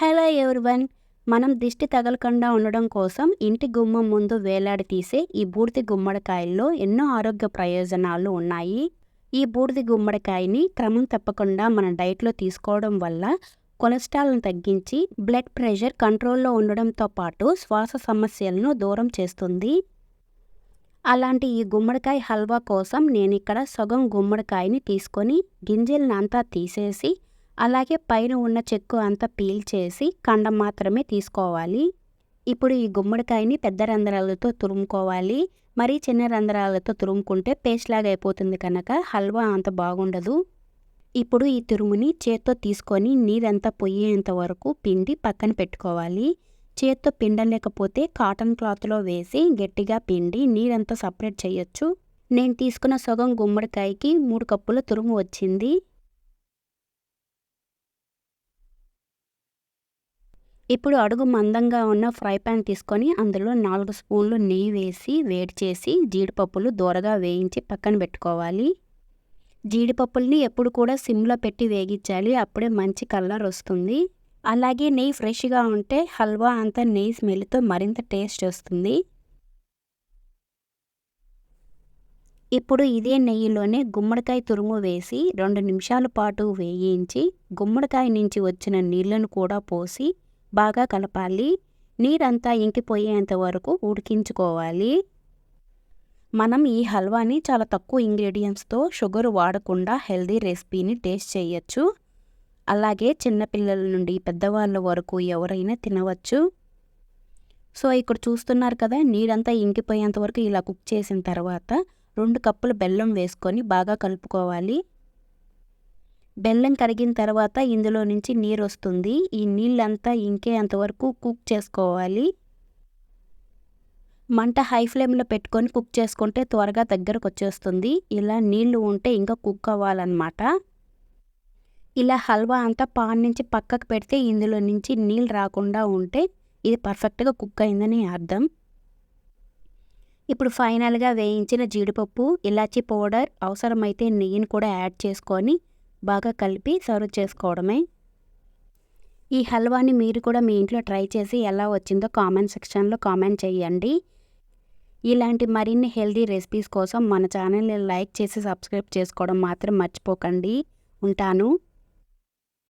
Hello everyone. మనం దిష్టి తగలకుండా ఉండడం కోసం ఇంటి గుమ్మం ముందు వేలాడి తీసే ఈ బూడిది గుమ్మడికాయల్లో ఎన్నో ఆరోగ్య ప్రయోజనాలు ఉన్నాయి. ఈ బూడిది గుమ్మడికాయని క్రమం తప్పకుండా మన డైట్లో తీసుకోవడం వల్ల కొలెస్ట్రాల్ను తగ్గించి బ్లడ్ ప్రెషర్ కంట్రోల్లో ఉండడంతో పాటు శ్వాస సమస్యలను దూరం చేస్తుంది. అలాంటి ఈ గుమ్మడికాయ హల్వా కోసం నేను ఇక్కడ సగం గుమ్మడికాయని తీసుకొని గింజలను అంతా తీసేసి అలాగే పైన ఉన్న చెక్కు అంతా పీల్ చేసి కండం మాత్రమే తీసుకోవాలి. ఇప్పుడు ఈ గుమ్మడికాయని పెద్ద రంధ్రాలతో తురుముకోవాలి. మరీ చిన్న రంధ్రాలతో తురుముకుంటే పేస్ట్ లాగా అయిపోతుంది కనుక హల్వా అంత బాగుండదు. ఇప్పుడు ఈ తురుముని చేత్తో తీసుకొని నీరంతా పొయ్యేంత వరకు పిండి పక్కన పెట్టుకోవాలి. చేత్తో పిండలేకపోతే కాటన్ క్లాత్లో వేసి గట్టిగా పిండి నీరంతా సపరేట్ చేయొచ్చు. నేను తీసుకున్న సగం గుమ్మడికాయకి మూడు కప్పుల తురుము వచ్చింది. ఇప్పుడు అడుగు మందంగా ఉన్న ఫ్రై ప్యాన్ తీసుకొని అందులో నాలుగు స్పూన్లు నెయ్యి వేసి వేడి చేసి జీడిపప్పులు దూరగా వేయించి పక్కన పెట్టుకోవాలి. జీడిపప్పుల్ని ఎప్పుడు కూడా సిమ్లో పెట్టి వేగించాలి. అప్పుడే మంచి కలర్ వస్తుంది. అలాగే నెయ్యి ఫ్రెష్గా ఉంటే హల్వా అంతా నెయ్యి స్మెల్తో మరింత టేస్ట్ వస్తుంది. ఇప్పుడు ఇదే నెయ్యిలోనే గుమ్మడికాయ తురుము వేసి రెండు నిమిషాల పాటు వేయించి గుమ్మడికాయ నుంచి వచ్చిన నీళ్ళను కూడా పోసి బాగా కలపాలి. నీరంతా ఇంకిపోయేంత వరకు ఉడికించుకోవాలి. మనం ఈ హల్వాని చాలా తక్కువ ఇంగ్రీడియంట్స్తో షుగర్ వాడకుండా హెల్దీ రెసిపీని టేస్ట్ చేయొచ్చు. అలాగే చిన్నపిల్లల నుండి పెద్దవాళ్ళ వరకు ఎవరైనా తినవచ్చు. సో ఇక్కడ చూస్తున్నారు కదా నీరంతా ఇంకిపోయేంత వరకు ఇలా కుక్ చేసిన తర్వాత రెండు కప్పులు బెల్లం వేసుకొని బాగా కలుపుకోవాలి. బెల్లం కరిగిన తర్వాత ఇందులో నుంచి నీరు వస్తుంది ఈ నీళ్ళంతా ఇంకేంతవరకు కుక్ చేసుకోవాలి. మంట హై ఫ్లేమ్లో పెట్టుకొని కుక్ చేసుకుంటే త్వరగా దగ్గరకు వచ్చేస్తుంది ఇలా నీళ్ళు ఉంటే ఇంకా కుక్ అవ్వాలన్నమాట. ఇలా హల్వా అంతా పాన్ నుంచి పక్కకు పెడితే ఇందులో నుంచి నీళ్ళు రాకుండా ఉంటే ఇది పర్ఫెక్ట్గా కుక్ అయిందని అర్థం. ఇప్పుడు ఫైనల్గా వేయించిన జీడిపప్పు ఇలాచీ పౌడర్ అవసరమైతే నెయ్యిని కూడా యాడ్ చేసుకొని బాగా కలిపి సర్వ్ చేసుకోవడమే. ఈ హల్వాని మీరు కూడా మీ ఇంట్లో ట్రై చేసి ఎలా వచ్చిందో కామెంట్ సెక్షన్లో కామెంట్ చేయండి. ఇలాంటి మరిన్ని హెల్దీ రెసిపీస్ కోసం మన ఛానల్ని లైక్ చేసి సబ్స్క్రైబ్ చేసుకోవడం మాత్రం మర్చిపోకండి. ఉంటాను.